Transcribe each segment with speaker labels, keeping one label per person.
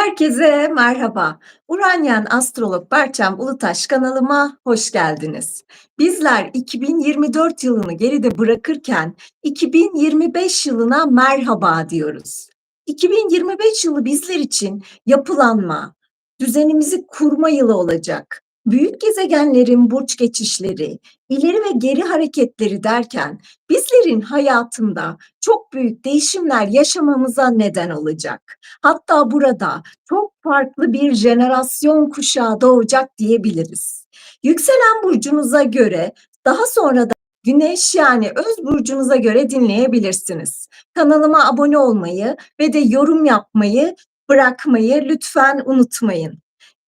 Speaker 1: Herkese merhaba. Uranyen Astrolog Berçem Ulutaş kanalıma hoş geldiniz. Bizler 2024 yılını geride bırakırken 2025 yılına merhaba diyoruz. 2025 yılı bizler için yapılanma, düzenimizi kurma yılı olacak. Büyük gezegenlerin burç geçişleri, ileri ve geri hareketleri derken bizlerin hayatında çok büyük değişimler yaşamamıza neden olacak. Hatta burada çok farklı bir jenerasyon kuşağı doğacak diyebiliriz. Yükselen burcunuza göre daha sonra da Güneş yani öz burcunuza göre dinleyebilirsiniz. Kanalıma abone olmayı ve de yorum yapmayı bırakmayı lütfen unutmayın.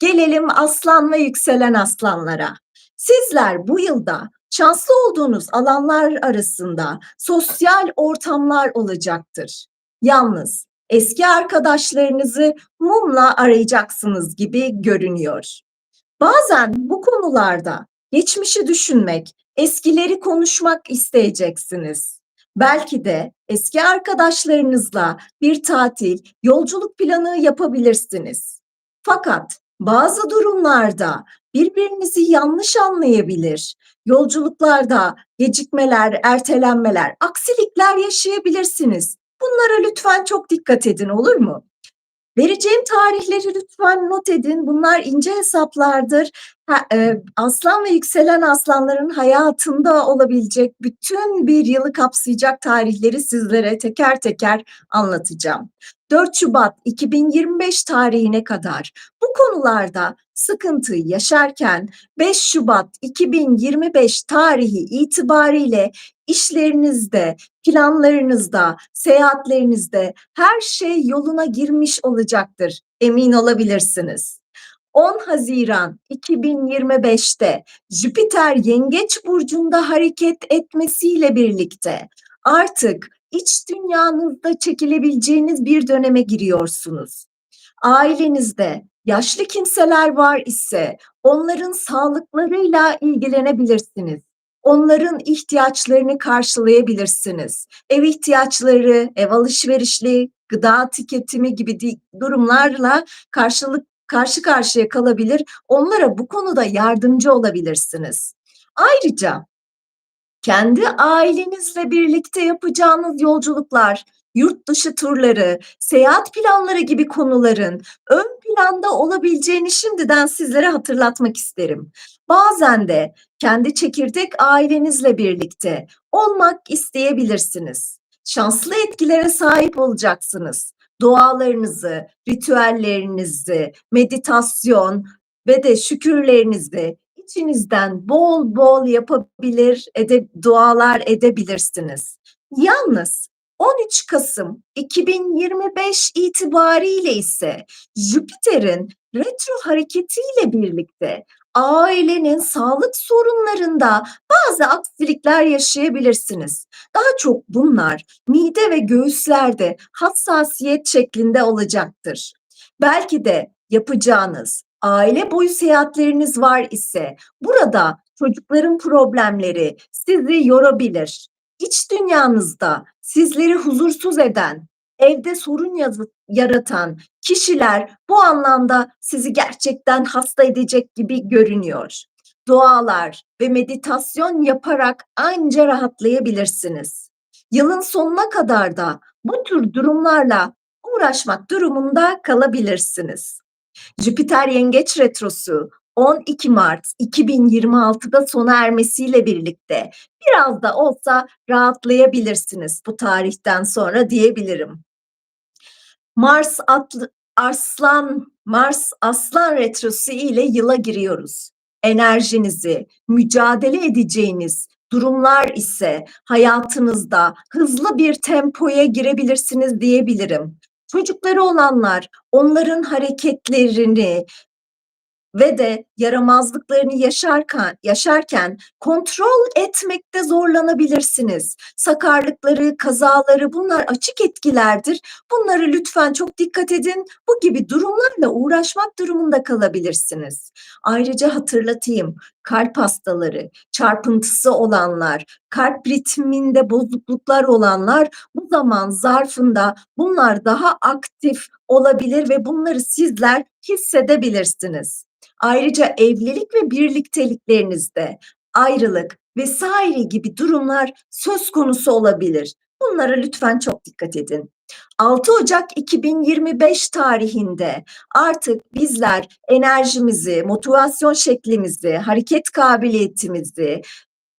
Speaker 1: Gelelim aslan ve yükselen aslanlara. Sizler bu yılda şanslı olduğunuz alanlar arasında sosyal ortamlar olacaktır. Yalnız eski arkadaşlarınızı mumla arayacaksınız gibi görünüyor. Bazen bu konularda geçmişi düşünmek, eskileri konuşmak isteyeceksiniz. Belki de eski arkadaşlarınızla bir tatil, yolculuk planı yapabilirsiniz. Fakat bazı durumlarda birbirinizi yanlış anlayabilir. Yolculuklarda gecikmeler, ertelenmeler, aksilikler yaşayabilirsiniz. Bunlara lütfen çok dikkat edin olur mu? Vereceğim tarihleri lütfen not edin. Bunlar ince hesaplardır. E, aslan ve yükselen aslanların hayatında olabilecek bütün bir yılı kapsayacak tarihleri sizlere teker teker anlatacağım. 4 Şubat 2025 tarihine kadar bu konularda sıkıntı yaşarken 5 Şubat 2025 tarihi itibariyle işlerinizde, planlarınızda, seyahatlerinizde her şey yoluna girmiş olacaktır. Emin olabilirsiniz. 10 Haziran 2025'te Jüpiter Yengeç burcunda hareket etmesiyle birlikte artık iç dünyanızda çekilebileceğiniz bir döneme giriyorsunuz. Ailenizde yaşlı kimseler var ise onların sağlıklarıyla ilgilenebilirsiniz. Onların ihtiyaçlarını karşılayabilirsiniz. Ev ihtiyaçları, ev alışverişli, gıda tüketimi gibi durumlarla karşılık karşı karşıya kalabilir. Onlara bu konuda yardımcı olabilirsiniz. Ayrıca kendi ailenizle birlikte yapacağınız yolculuklar, yurt dışı turları, seyahat planları gibi konuların ön planda olabileceğini şimdiden sizlere hatırlatmak isterim. Bazen de kendi çekirdek ailenizle birlikte olmak isteyebilirsiniz. Şanslı etkilere sahip olacaksınız. Dualarınızı, ritüellerinizi, meditasyon ve de şükürlerinizi içinizden bol bol yapabilir, ede, dualar edebilirsiniz. Yalnız 13 Kasım 2025 itibariyle ise Jüpiter'in retro hareketiyle birlikte ailenin sağlık sorunlarında bazı aksilikler yaşayabilirsiniz. Daha çok bunlar mide ve göğüslerde hassasiyet şeklinde olacaktır. Belki de yapacağınız aile boyu seyahatleriniz var ise burada çocukların problemleri sizi yorabilir. İç dünyanızda sizleri huzursuz eden, evde sorun yaratan kişiler bu anlamda sizi gerçekten hasta edecek gibi görünüyor. Dualar ve meditasyon yaparak anca rahatlayabilirsiniz. Yılın sonuna kadar da bu tür durumlarla uğraşmak durumunda kalabilirsiniz. Jüpiter Yengeç Retrosu 12 Mart 2026'da sona ermesiyle birlikte biraz da olsa rahatlayabilirsiniz bu tarihten sonra diyebilirim. Mars atlı, Arslan Mars Aslan retrosu ile yıla giriyoruz. Enerjinizi, mücadele edeceğiniz durumlar ise hayatınızda hızlı bir tempoya girebilirsiniz diyebilirim. Çocukları olanlar onların hareketlerini, ve de yaramazlıklarını yaşarken, yaşarken kontrol etmekte zorlanabilirsiniz. Sakarlıkları, kazaları bunlar açık etkilerdir. Bunları lütfen çok dikkat edin. Bu gibi durumlarla uğraşmak durumunda kalabilirsiniz. Ayrıca hatırlatayım kalp hastaları, çarpıntısı olanlar, kalp ritminde bozukluklar olanlar bu zaman zarfında bunlar daha aktif olabilir ve bunları sizler hissedebilirsiniz. Ayrıca evlilik ve birlikteliklerinizde ayrılık vesaire gibi durumlar söz konusu olabilir. Bunlara lütfen çok dikkat edin. 6 Ocak 2025 tarihinde artık bizler enerjimizi, motivasyon şeklimizi, hareket kabiliyetimizi,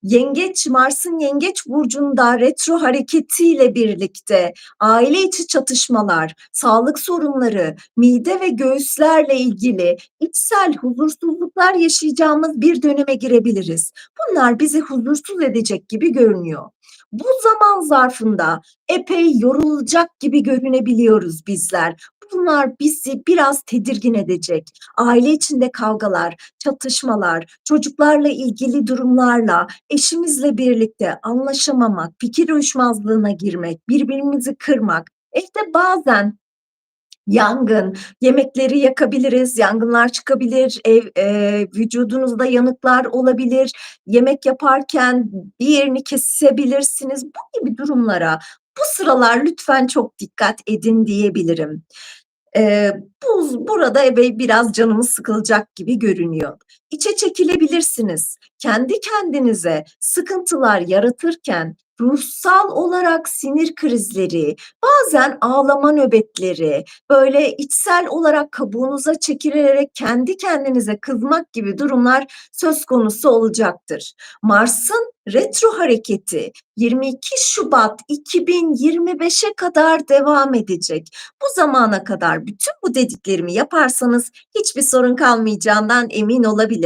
Speaker 1: Yengeç Mars'ın Yengeç burcunda retro hareketiyle birlikte aile içi çatışmalar, sağlık sorunları, mide ve göğüslerle ilgili içsel huzursuzluklar yaşayacağımız bir döneme girebiliriz. Bunlar bizi huzursuz edecek gibi görünüyor. Bu zaman zarfında epey yorulacak gibi görünebiliyoruz bizler. Bunlar bizi biraz tedirgin edecek. Aile içinde kavgalar, çatışmalar, çocuklarla ilgili durumlarla, eşimizle birlikte anlaşamamak, fikir uyuşmazlığına girmek, birbirimizi kırmak, evde bazen yangın, yemekleri yakabiliriz, yangınlar çıkabilir, ev e, vücudunuzda yanıklar olabilir, yemek yaparken bir yerini kesebilirsiniz. Bu gibi durumlara bu sıralar lütfen çok dikkat edin diyebilirim. E, bu burada eve biraz canımız sıkılacak gibi görünüyor. İçe çekilebilirsiniz. Kendi kendinize sıkıntılar yaratırken ruhsal olarak sinir krizleri, bazen ağlama nöbetleri, böyle içsel olarak kabuğunuza çekilerek kendi kendinize kızmak gibi durumlar söz konusu olacaktır. Mars'ın retro hareketi 22 Şubat 2025'e kadar devam edecek. Bu zamana kadar bütün bu dediklerimi yaparsanız hiçbir sorun kalmayacağından emin olabilirsiniz.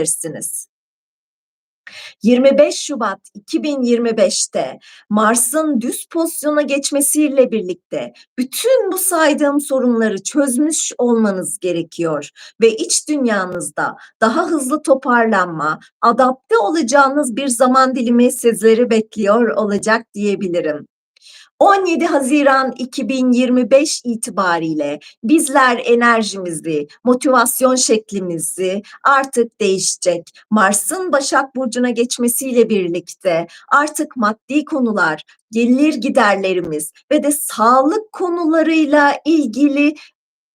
Speaker 1: 25 Şubat 2025'te Mars'ın düz pozisyona geçmesiyle birlikte bütün bu saydığım sorunları çözmüş olmanız gerekiyor ve iç dünyanızda daha hızlı toparlanma, adapte olacağınız bir zaman dilimi sizleri bekliyor olacak diyebilirim. 17 Haziran 2025 itibariyle bizler enerjimizi, motivasyon şeklimizi artık değişecek. Mars'ın Başak Burcu'na geçmesiyle birlikte artık maddi konular, gelir giderlerimiz ve de sağlık konularıyla ilgili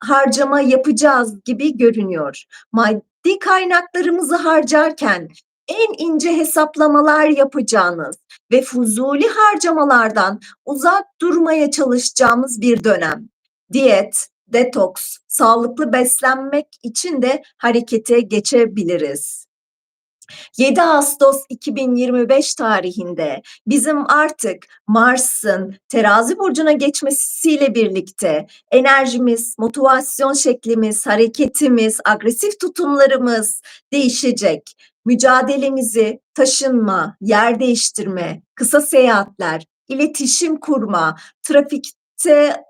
Speaker 1: harcama yapacağız gibi görünüyor. Maddi kaynaklarımızı harcarken en ince hesaplamalar yapacağınız ve fuzuli harcamalardan uzak durmaya çalışacağımız bir dönem. Diyet, detoks, sağlıklı beslenmek için de harekete geçebiliriz. 7 Ağustos 2025 tarihinde bizim artık Mars'ın terazi burcuna geçmesiyle birlikte enerjimiz, motivasyon şeklimiz, hareketimiz, agresif tutumlarımız değişecek. Mücadelemizi taşınma, yer değiştirme, kısa seyahatler, iletişim kurma, trafikte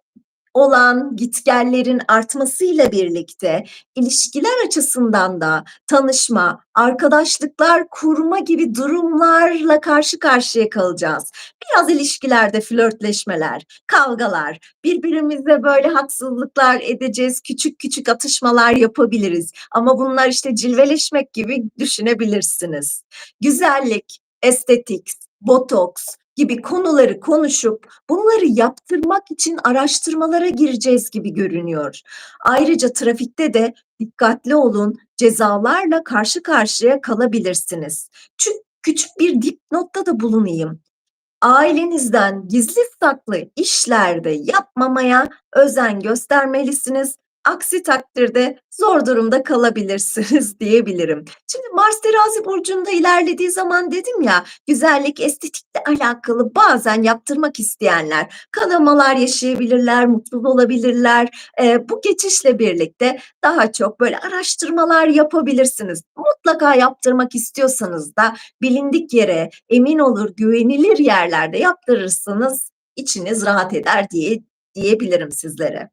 Speaker 1: olan gitgellerin artmasıyla birlikte ilişkiler açısından da tanışma, arkadaşlıklar kurma gibi durumlarla karşı karşıya kalacağız. Biraz ilişkilerde flörtleşmeler, kavgalar, birbirimize böyle haksızlıklar edeceğiz, küçük küçük atışmalar yapabiliriz. Ama bunlar işte cilveleşmek gibi düşünebilirsiniz. Güzellik, estetik, botoks, gibi konuları konuşup bunları yaptırmak için araştırmalara gireceğiz gibi görünüyor. Ayrıca trafikte de dikkatli olun, cezalarla karşı karşıya kalabilirsiniz. Çünkü küçük bir dipnotta da bulunayım. Ailenizden gizli saklı işlerde yapmamaya özen göstermelisiniz. Aksi takdirde zor durumda kalabilirsiniz diyebilirim. Şimdi Mars terazi burcunda ilerlediği zaman dedim ya güzellik estetikle alakalı bazen yaptırmak isteyenler kanamalar yaşayabilirler, mutsuz olabilirler. E, bu geçişle birlikte daha çok böyle araştırmalar yapabilirsiniz. Mutlaka yaptırmak istiyorsanız da bilindik yere emin olur güvenilir yerlerde yaptırırsınız içiniz rahat eder diye diyebilirim sizlere.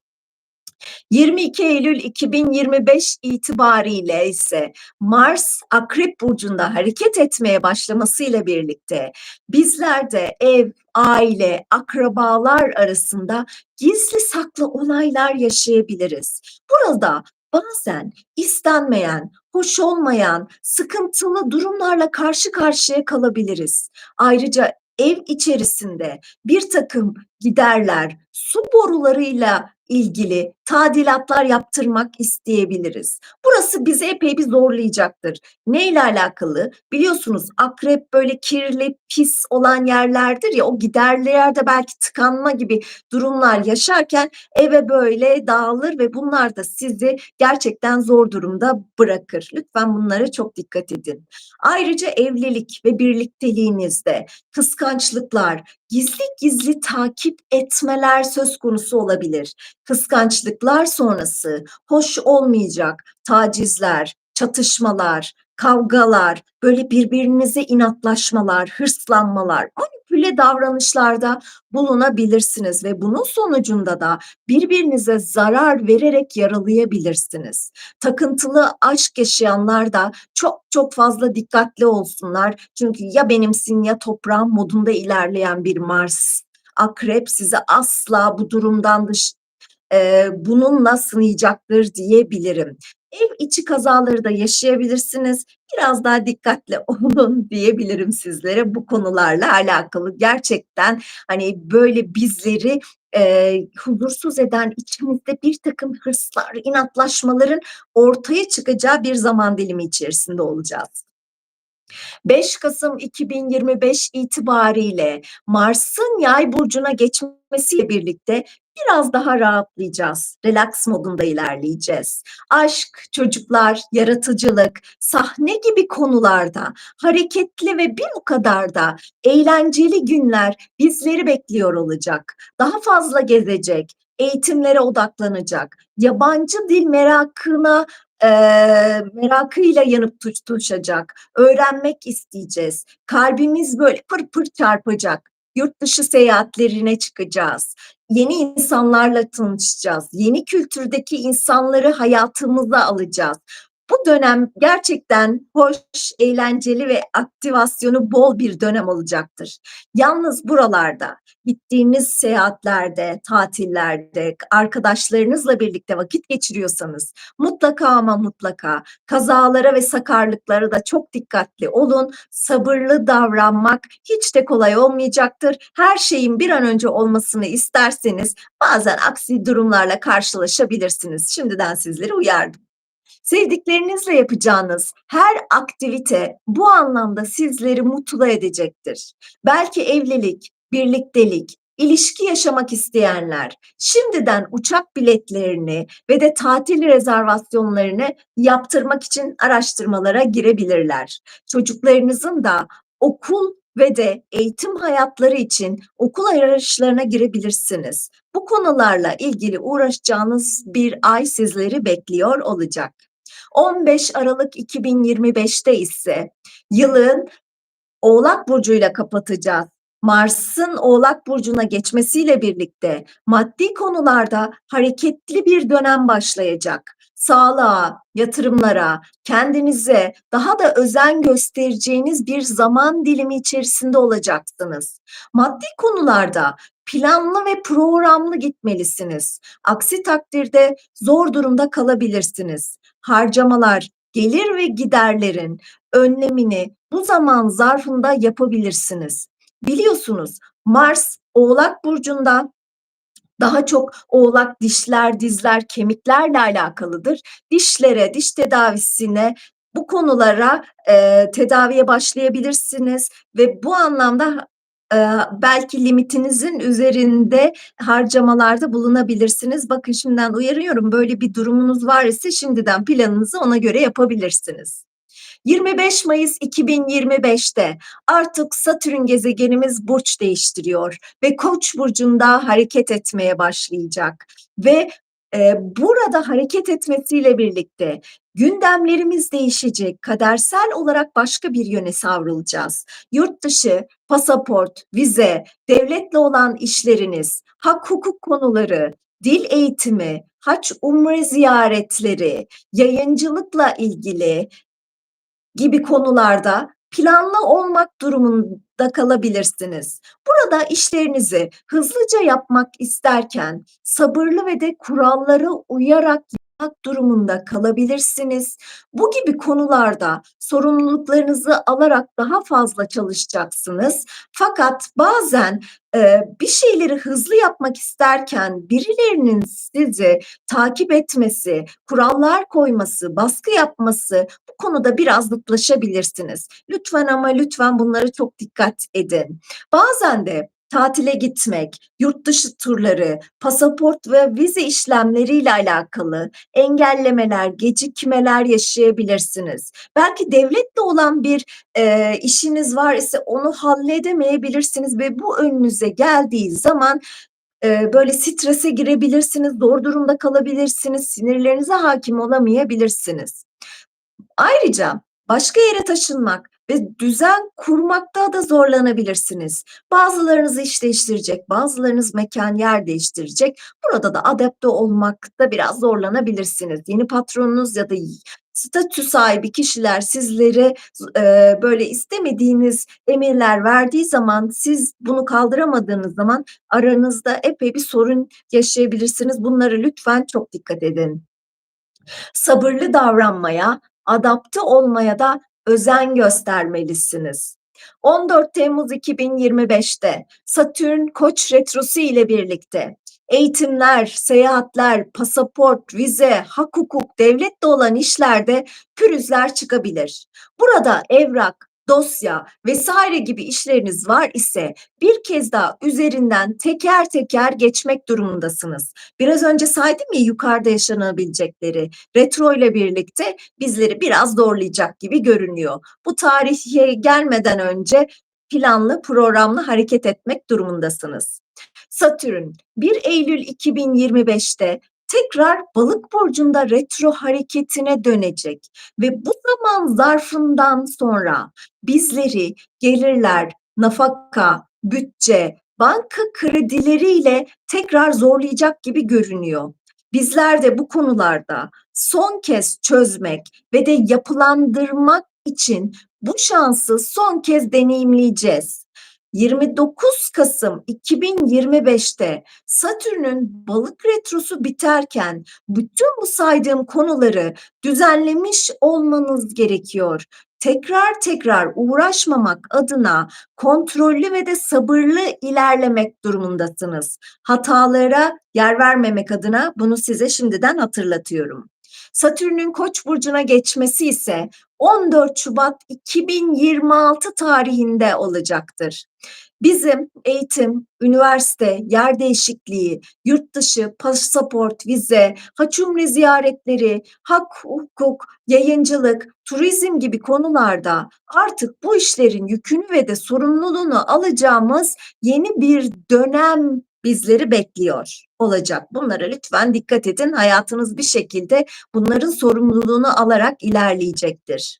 Speaker 1: 22 Eylül 2025 itibariyle ise Mars Akrep burcunda hareket etmeye başlamasıyla birlikte bizler de ev, aile, akrabalar arasında gizli saklı olaylar yaşayabiliriz. Burada bazen istenmeyen, hoş olmayan, sıkıntılı durumlarla karşı karşıya kalabiliriz. Ayrıca ev içerisinde bir takım giderler, su borularıyla ilgili tadilatlar yaptırmak isteyebiliriz. Burası bizi epey bir zorlayacaktır. Neyle alakalı? Biliyorsunuz akrep böyle kirli, pis olan yerlerdir ya o giderlerde belki tıkanma gibi durumlar yaşarken eve böyle dağılır ve bunlar da sizi gerçekten zor durumda bırakır. Lütfen bunlara çok dikkat edin. Ayrıca evlilik ve birlikteliğinizde kıskançlıklar, gizli gizli takip etmeler söz konusu olabilir. Kıskançlıklar sonrası hoş olmayacak tacizler, çatışmalar, kavgalar, böyle birbirinize inatlaşmalar, hırslanmalar, manipüle davranışlarda bulunabilirsiniz ve bunun sonucunda da birbirinize zarar vererek yaralayabilirsiniz. Takıntılı aşk yaşayanlar da çok çok fazla dikkatli olsunlar. Çünkü ya benimsin ya toprağın modunda ilerleyen bir Mars akrep sizi asla bu durumdan dış e, bununla sınayacaktır diyebilirim. Ev içi kazaları da yaşayabilirsiniz. Biraz daha dikkatli olun diyebilirim sizlere bu konularla alakalı. Gerçekten hani böyle bizleri e, huzursuz eden içimizde bir takım hırslar, inatlaşmaların ortaya çıkacağı bir zaman dilimi içerisinde olacağız. 5 Kasım 2025 itibariyle Mars'ın Yay burcuna geçmesiyle birlikte biraz daha rahatlayacağız. Relax modunda ilerleyeceğiz. Aşk, çocuklar, yaratıcılık, sahne gibi konularda hareketli ve bir o kadar da eğlenceli günler bizleri bekliyor olacak. Daha fazla gezecek, eğitimlere odaklanacak, yabancı dil merakına e, merakıyla yanıp tutuşacak, öğrenmek isteyeceğiz. Kalbimiz böyle pır pır çarpacak. Yurt dışı seyahatlerine çıkacağız. Yeni insanlarla tanışacağız. Yeni kültürdeki insanları hayatımıza alacağız. Bu dönem gerçekten hoş, eğlenceli ve aktivasyonu bol bir dönem olacaktır. Yalnız buralarda gittiğiniz seyahatlerde, tatillerde, arkadaşlarınızla birlikte vakit geçiriyorsanız mutlaka ama mutlaka kazalara ve sakarlıklara da çok dikkatli olun. Sabırlı davranmak hiç de kolay olmayacaktır. Her şeyin bir an önce olmasını isterseniz bazen aksi durumlarla karşılaşabilirsiniz. Şimdiden sizleri uyardım. Sevdiklerinizle yapacağınız her aktivite bu anlamda sizleri mutlu edecektir. Belki evlilik, birliktelik, ilişki yaşamak isteyenler şimdiden uçak biletlerini ve de tatil rezervasyonlarını yaptırmak için araştırmalara girebilirler. Çocuklarınızın da okul ve de eğitim hayatları için okul arayışlarına girebilirsiniz. Bu konularla ilgili uğraşacağınız bir ay sizleri bekliyor olacak. 15 Aralık 2025'te ise yılın Oğlak burcuyla kapatacağız. Mars'ın Oğlak burcuna geçmesiyle birlikte maddi konularda hareketli bir dönem başlayacak. Sağlığa, yatırımlara, kendinize daha da özen göstereceğiniz bir zaman dilimi içerisinde olacaksınız. Maddi konularda planlı ve programlı gitmelisiniz. Aksi takdirde zor durumda kalabilirsiniz. Harcamalar, gelir ve giderlerin önlemini bu zaman zarfında yapabilirsiniz. Biliyorsunuz Mars Oğlak burcunda daha çok oğlak dişler, dizler, kemiklerle alakalıdır. Dişlere, diş tedavisine bu konulara e, tedaviye başlayabilirsiniz ve bu anlamda belki limitinizin üzerinde harcamalarda bulunabilirsiniz. Bakın şimdiden uyarıyorum böyle bir durumunuz var ise şimdiden planınızı ona göre yapabilirsiniz. 25 Mayıs 2025'te artık Satürn gezegenimiz burç değiştiriyor ve Koç burcunda hareket etmeye başlayacak ve e, burada hareket etmesiyle birlikte gündemlerimiz değişecek. Kadersel olarak başka bir yöne savrulacağız. Yurt dışı, pasaport, vize, devletle olan işleriniz, hak hukuk konuları, dil eğitimi, haç umre ziyaretleri, yayıncılıkla ilgili gibi konularda planlı olmak durumunda kalabilirsiniz. Burada işlerinizi hızlıca yapmak isterken sabırlı ve de kurallara uyarak durumunda kalabilirsiniz. Bu gibi konularda sorumluluklarınızı alarak daha fazla çalışacaksınız. Fakat bazen, eee, bir şeyleri hızlı yapmak isterken birilerinin sizi takip etmesi, kurallar koyması, baskı yapması bu konuda biraz zıtlaşabilirsiniz. Lütfen ama lütfen bunlara çok dikkat edin. Bazen de tatile gitmek, yurt dışı turları, pasaport ve vize işlemleriyle alakalı engellemeler, gecikmeler yaşayabilirsiniz. Belki devletle olan bir, eee, işiniz var ise onu halledemeyebilirsiniz ve bu önünüze geldiği zaman, eee, böyle strese girebilirsiniz, zor durumda kalabilirsiniz, sinirlerinize hâkim olamayabilirsiniz. Ayrıca başka yere taşınmak ve düzen kurmakta da zorlanabilirsiniz. Bazılarınız iş değiştirecek, bazılarınız mekân, yer değiştirecek. Burada da adapte olmakta biraz zorlanabilirsiniz. Yeni patronunuz ya da statü sahibi kişiler sizlere eee, böyle istemediğiniz emirler verdiği zaman siz bunu kaldıramadığınız zaman aranızda epey bir sorun yaşayabilirsiniz. Bunlara lütfen çok dikkat edin. Sabırlı davranmaya, adapte olmaya da özen göstermelisiniz. 14 Temmuz 2025'te Satürn Koç retrosu ile birlikte eğitimler, seyahatler, pasaport, vize, hak hukuk, devletle olan işlerde pürüzler çıkabilir. Burada evrak, dosya vs. gibi işleriniz var ise bir kez daha üzerinden teker teker geçmek durumundasınız. Biraz önce saydım ya yukarıda yaşanabilecekleri, retro ile birlikte bizleri biraz zorlayacak gibi görünüyor. Bu tarihe gelmeden önce planlı, programlı hareket etmek durumundasınız. Satürn 1 Eylül 2025'te tekrar Balık burcunda retro hareketine dönecek ve bu zaman zarfından sonra bizleri gelirler, nafaka, bütçe, banka kredileriyle tekrar zorlayacak gibi görünüyor. Bizler de bu konularda son kez çözmek ve de yapılandırmak için bu şansı son kez deneyimleyeceğiz. 29 Kasım 2025'te Satürn'ün Balık retrosu biterken bütün bu saydığım konuları düzenlemiş olmanız gerekiyor. Tekrar tekrar uğraşmamak adına kontrollü ve de sabırlı ilerlemek durumundasınız. Hatalara yer vermemek adına bunu size şimdiden hatırlatıyorum. Satürn'ün Koç burcuna geçmesi ise 14 Şubat 2026 tarihinde olacaktır. Bizim eğitim, üniversite, yer değişikliği, yurt dışı, pasaport, vize, hac umre ziyaretleri, hak, hukuk, yayıncılık, turizm gibi konularda artık bu işlerin yükünü ve de sorumluluğunu alacağımız yeni bir dönem bizleri bekliyor olacak. Bunlara lütfen dikkat edin. Hayatınız bir şekilde bunların sorumluluğunu alarak ilerleyecektir.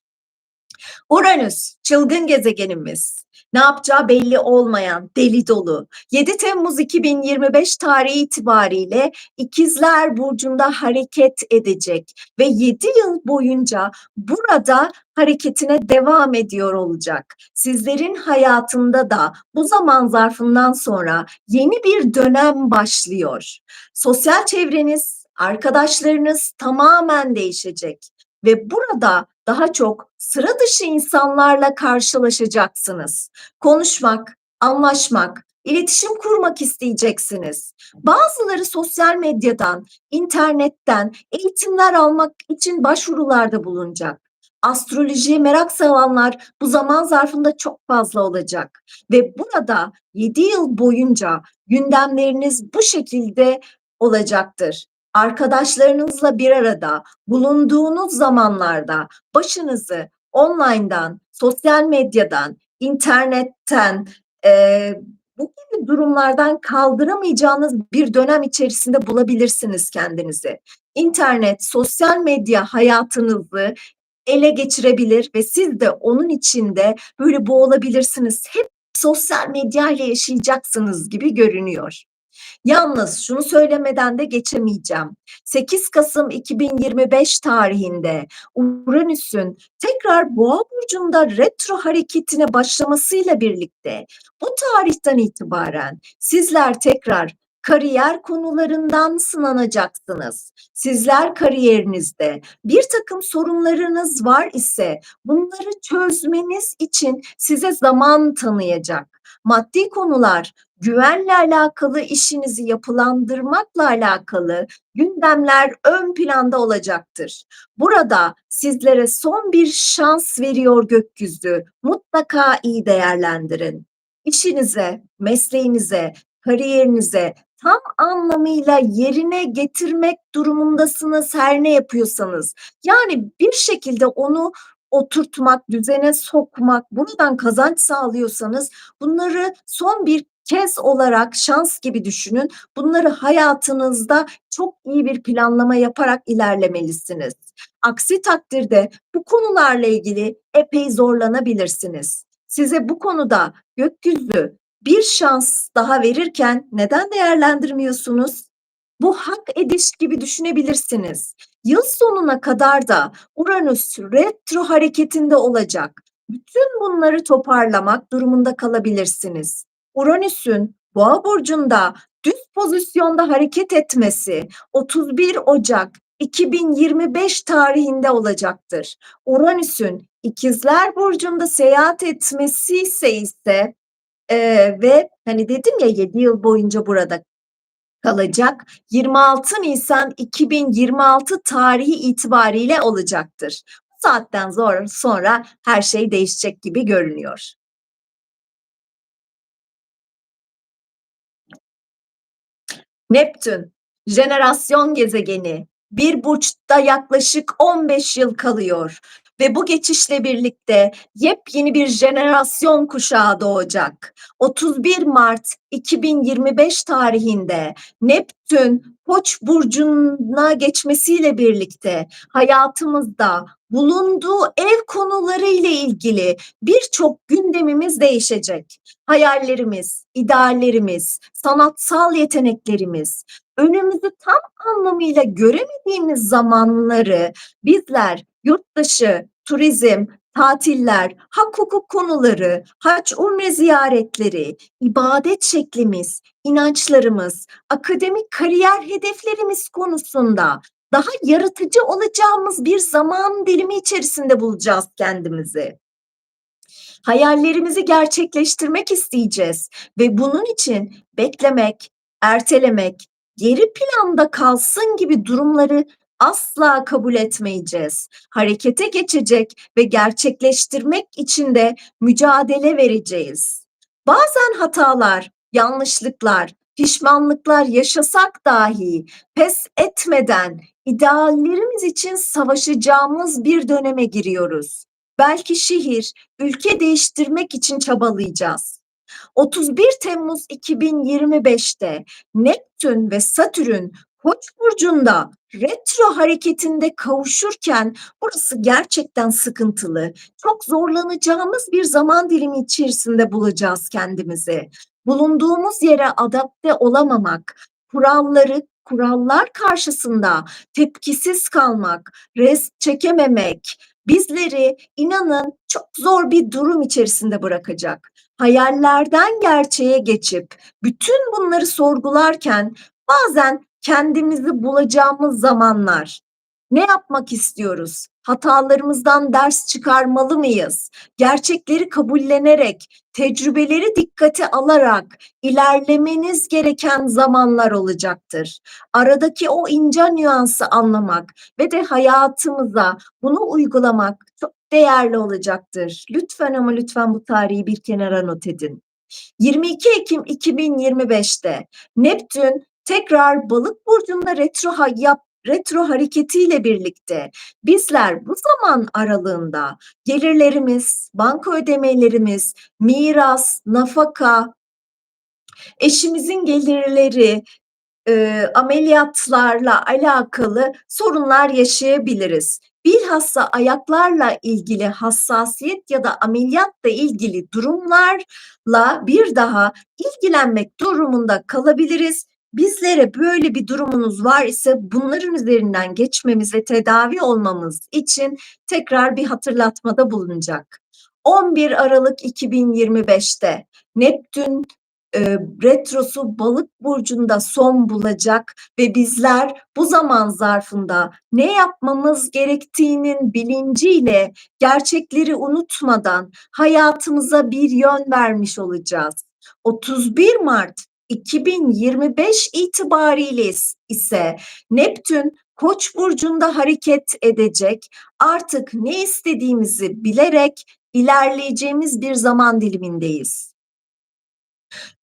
Speaker 1: Uranüs, çılgın gezegenimiz. Ne yapacağı belli olmayan, deli dolu. 7 Temmuz 2025 tarihi itibariyle İkizler Burcu'nda hareket edecek ve 7 yıl boyunca burada hareketine devam ediyor olacak. Sizlerin hayatında da bu zaman zarfından sonra yeni bir dönem başlıyor. Sosyal çevreniz, arkadaşlarınız tamamen değişecek ve burada daha çok sıra dışı insanlarla karşılaşacaksınız. Konuşmak, anlaşmak, iletişim kurmak isteyeceksiniz. Bazıları sosyal medyadan, internetten eğitimler almak için başvurularda bulunacak. Astrolojiye merak salanlar bu zaman zarfında çok fazla olacak ve burada 7 yıl boyunca gündemleriniz bu şekilde olacaktır. Arkadaşlarınızla bir arada bulunduğunuz zamanlarda başınızı online'dan, sosyal medyadan, internetten, eee, bu gibi durumlardan kaldıramayacağınız bir dönem içerisinde bulabilirsiniz kendinizi. İnternet, sosyal medya hayatınızı ele geçirebilir ve siz de onun içinde böyle boğulabilirsiniz. Hep sosyal medyayla yaşayacaksınız gibi görünüyor. Yalnız şunu söylemeden de geçemeyeceğim. 8 Kasım 2025 tarihinde Uranüs'ün tekrar Boğa burcunda retro hareketine başlamasıyla birlikte bu tarihten itibaren sizler tekrar kariyer konularından sınanacaksınız. Sizler kariyerinizde birtakım sorunlarınız var ise bunları çözmeniz için size zaman tanıyacak. Maddi konular, güvenle alakalı işinizi yapılandırmakla alakalı gündemler ön planda olacaktır. Burada sizlere son bir şans veriyor gökyüzü. Mutlaka iyi değerlendirin. İşinize, mesleğinize, kariyerinize tam anlamıyla yerine getirmek durumundasınız her ne yapıyorsanız. Yani bir şekilde onu oturtmak, düzene sokmak, buradan kazanç sağlıyorsanız bunları son bir kez olarak şans gibi düşünün. Bunları hayatınızda çok iyi bir planlama yaparak ilerlemelisiniz. Aksi takdirde bu konularla ilgili epey zorlanabilirsiniz. Size bu konuda gökyüzü bir şans daha verirken neden değerlendirmiyorsunuz? Bu hak ediş gibi düşünebilirsiniz. Yıl sonuna kadar da Uranüs retro hareketinde olacak. Bütün bunları toparlamak durumunda kalabilirsiniz. Uranüs'ün Boğa burcunda düz pozisyonda hareket etmesi 31 Ocak 2025 tarihinde olacaktır. Uranüs'ün İkizler burcunda seyahat etmesi ise ise e, ve hani dedim ya 7 yıl boyunca burada kalacak. 26 Nisan 2026 tarihi itibariyle olacaktır. Bu saatten sonra, her şey değişecek gibi görünüyor. Neptün, jenerasyon gezegeni, bir burçta yaklaşık 15 yıl kalıyor ve bu geçişle birlikte yepyeni bir jenerasyon kuşağı doğacak. 31 Mart 2025 tarihinde Neptün Koç burcuna geçmesiyle birlikte hayatımızda bulunduğu ev konuları ile ilgili birçok gündemimiz değişecek. Hayallerimiz, ideallerimiz, sanatsal yeteneklerimiz, önümüzü tam anlamıyla göremediğimiz zamanları bizler yurt dışı, turizm, tatiller, hak hukuk konuları, hac umre ziyaretleri, ibadet şeklimiz, inançlarımız, akademik kariyer hedeflerimiz konusunda daha yaratıcı olacağımız bir zaman dilimi içerisinde bulacağız kendimizi. Hayallerimizi gerçekleştirmek isteyeceğiz ve bunun için beklemek, ertelemek, geri planda kalsın gibi durumları asla kabul etmeyeceğiz. Harekete geçecek ve gerçekleştirmek için de mücadele vereceğiz. Bazen hatalar, yanlışlıklar, pişmanlıklar yaşasak dahi pes etmeden ideallerimiz için savaşacağımız bir döneme giriyoruz. Belki şehir, ülke değiştirmek için çabalayacağız. 31 Temmuz 2025'te Neptün ve Satürn Koç burcunda retro hareketinde kavuşurken burası gerçekten sıkıntılı. Çok zorlanacağımız bir zaman dilimi içerisinde bulacağız kendimizi. Bulunduğumuz yere adapte olamamak, kuralları kurallar karşısında tepkisiz kalmak, res çekememek bizleri inanın çok zor bir durum içerisinde bırakacak. Hayallerden gerçeğe geçip bütün bunları sorgularken bazen kendimizi bulacağımız zamanlar. Ne yapmak istiyoruz? Hatalarımızdan ders çıkarmalı mıyız? Gerçekleri kabullenerek, tecrübeleri dikkate alarak ilerlemeniz gereken zamanlar olacaktır. Aradaki o ince nüansı anlamak ve de hayatımıza bunu uygulamak çok değerli olacaktır. Lütfen ama lütfen bu tarihi bir kenara not edin. 22 Ekim 2025'te Neptün tekrar balık burcunda retro yap retro hareketiyle birlikte bizler bu zaman aralığında gelirlerimiz, banka ödemelerimiz, miras, nafaka, eşimizin gelirleri, e, ameliyatlarla alakalı sorunlar yaşayabiliriz. Bilhassa ayaklarla ilgili hassasiyet ya da ameliyatla ilgili durumlarla bir daha ilgilenmek durumunda kalabiliriz Bizlere böyle bir durumunuz var ise bunların üzerinden geçmemiz ve tedavi olmamız için tekrar bir hatırlatmada bulunacak. 11 Aralık 2025'te Neptün eee, retrosu Balık burcunda son bulacak ve bizler bu zaman zarfında ne yapmamız gerektiğinin bilinciyle gerçekleri unutmadan hayatımıza bir yön vermiş olacağız. 31 Mart 2025 itibariyle ise Neptün Koç burcunda hareket edecek. Artık ne istediğimizi bilerek ilerleyeceğimiz bir zaman dilimindeyiz.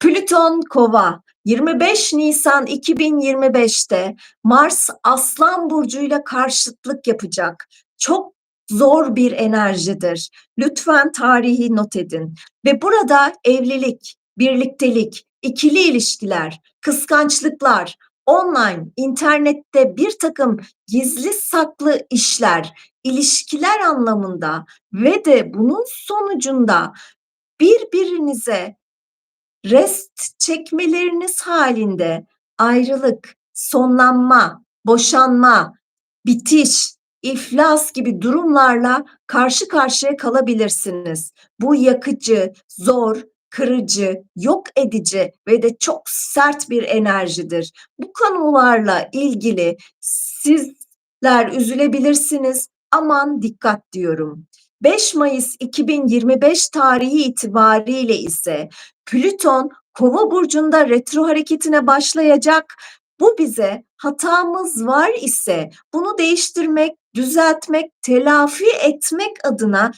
Speaker 1: Plüton Kova 25 Nisan 2025'te Mars Aslan burcuyla karşıtlık yapacak. Çok zor bir enerjidir. Lütfen tarihi not edin. Ve burada evlilik, birliktelik, ikili ilişkiler, kıskançlıklar, online, internette bir takım gizli saklı işler, ilişkiler anlamında ve de bunun sonucunda birbirinize rest çekmeleriniz halinde ayrılık, sonlanma, boşanma, bitiş, iflas gibi durumlarla karşı karşıya kalabilirsiniz. Bu yakıcı, zor, kırıcı, yok edici ve de çok sert bir enerjidir. Bu konularla ilgili sizler üzülebilirsiniz. Aman dikkat diyorum. 5 Mayıs 2025 tarihi itibariyle ise Plüton Kova burcunda retro hareketine başlayacak. Bu bize hatamız var ise bunu değiştirmek, düzeltmek, telafi etmek adına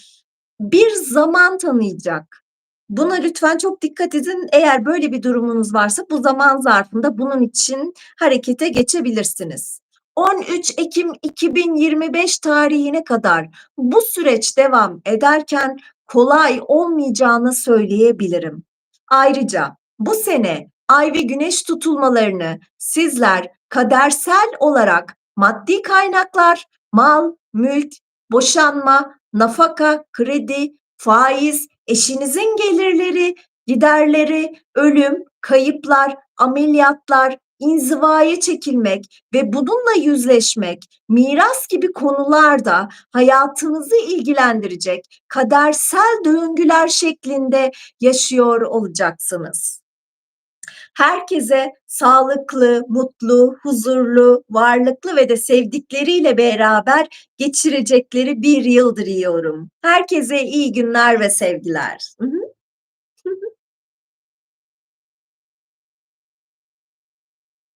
Speaker 1: bir zaman tanıyacak. Buna lütfen çok dikkat edin. Eğer böyle bir durumunuz varsa bu zaman zarfında bunun için harekete geçebilirsiniz. 13 Ekim 2025 tarihine kadar bu süreç devam ederken kolay olmayacağını söyleyebilirim. Ayrıca bu sene ay ve güneş tutulmalarını sizler kadersel olarak maddi kaynaklar, mal, mülk, boşanma, nafaka, kredi, faiz, eşinizin gelirleri, giderleri, ölüm, kayıplar, ameliyatlar, inzivaya çekilmek ve bununla yüzleşmek, miras gibi konularda hayatınızı ilgilendirecek kadersel döngüler şeklinde yaşıyor olacaksınız. Herkese sağlıklı, mutlu, huzurlu, varlıklı ve de sevdikleriyle beraber geçirecekleri bir yıl diliyorum. Herkese iyi günler ve sevgiler. Hı hı.